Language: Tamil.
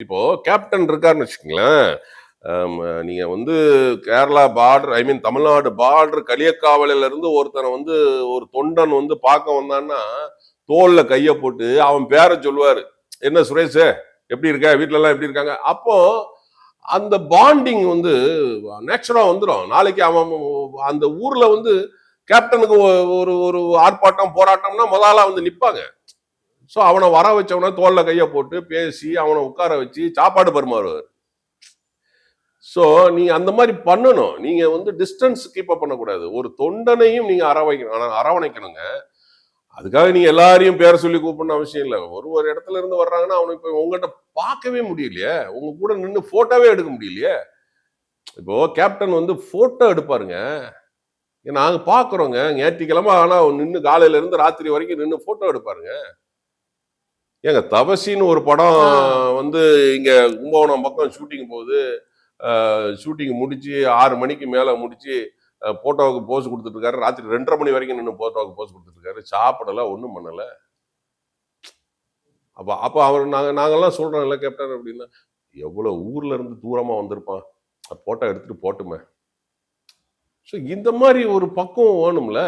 இப்போ கேப்டன் இருக்காருன்னு வச்சுக்கோங்களேன். நீங்க வந்து Kerala border I mean Tamil Nadu border களியக்காவலில இருந்து ஒருத்தனை வந்து ஒரு தொண்டன் வந்து பார்க்க வந்தான்னா தோல்ல கைய போட்டு அவன் பேரை சொல்லுவாரு. என்ன சுரேஷ் எப்படி இருக்க? வீட்டுல எல்லாம் எப்படி இருக்காங்க? அப்போ அந்த பாண்டிங் வந்து நேச்சுரா வந்துடும் நாளைக்கு அவன் அந்த ஊர்ல வந்து கேப்டனுக்கு ஒ- ஒரு ஒரு ஆர்ப்பாட்டம் போராட்டம்னா முதலா வந்து நிப்பாங்க. ஸோ அவனை வர வச்சவன தோல்ல கையை போட்டு பேசி அவனை உட்கார வச்சு சாப்பாடு பரிமாறுவார் ஸோ நீங்க அந்த மாதிரி பண்ணணும். நீங்க வந்து டிஸ்டன்ஸ் கீப் அப் பண்ணக்கூடாது. ஒரு தொண்டனையும் நீங்க அரவணைக்கணும் ஆனால் அரவணைக்கணுங்க. அதுக்காக நீங்க எல்லாரையும் பேரை சொல்லி கூப்பிடணும் அவசியம் இல்லை. ஒரு ஒரு இடத்துல இருந்து வர்றாங்கன்னா அவனுக்கு இப்போ உங்கள்கிட்ட பார்க்கவே முடியலையே. உங்க கூட நின்று போட்டோவே எடுக்க முடியலையே. இப்போ கேப்டன் வந்து போட்டோ எடுப்பாருங்க. நாங்கள் பார்க்குறோங்க. ஞாயிற்றுக்கிழமை ஆனால் நின்று காலையில இருந்து ராத்திரி வரைக்கும் நின்று போட்டோ எடுப்பாருங்க. ஏங்க தவசின்னு ஒரு படம் வந்து இங்க கும்பகோணம் பக்கம் ஷூட்டிங் போகுது. ஷூட்டிங் முடிச்சு ஆறு மணிக்கு மேல முடிச்சு போட்டோவுக்கு போஸ் கொடுத்துட்டு இருக்காரு ராத்திரி ரெண்டரை மணி வரைக்கும் நின்று போட்டோவுக்கு போஸ் கொடுத்துட்டு இருக்காரு சாப்பிடல ஒன்றும் பண்ணல. அப்ப அப்ப அவர் நாங்க நாங்கெல்லாம் சொல்றோம்ல கேப்டன் அப்படின்னா எவ்வளவு ஊர்ல இருந்து தூரமா வந்திருப்பான். போட்டோ எடுத்துட்டு போட்டுமே. ஸோ இந்த மாதிரி ஒரு பக்குவம் வேணும்ல.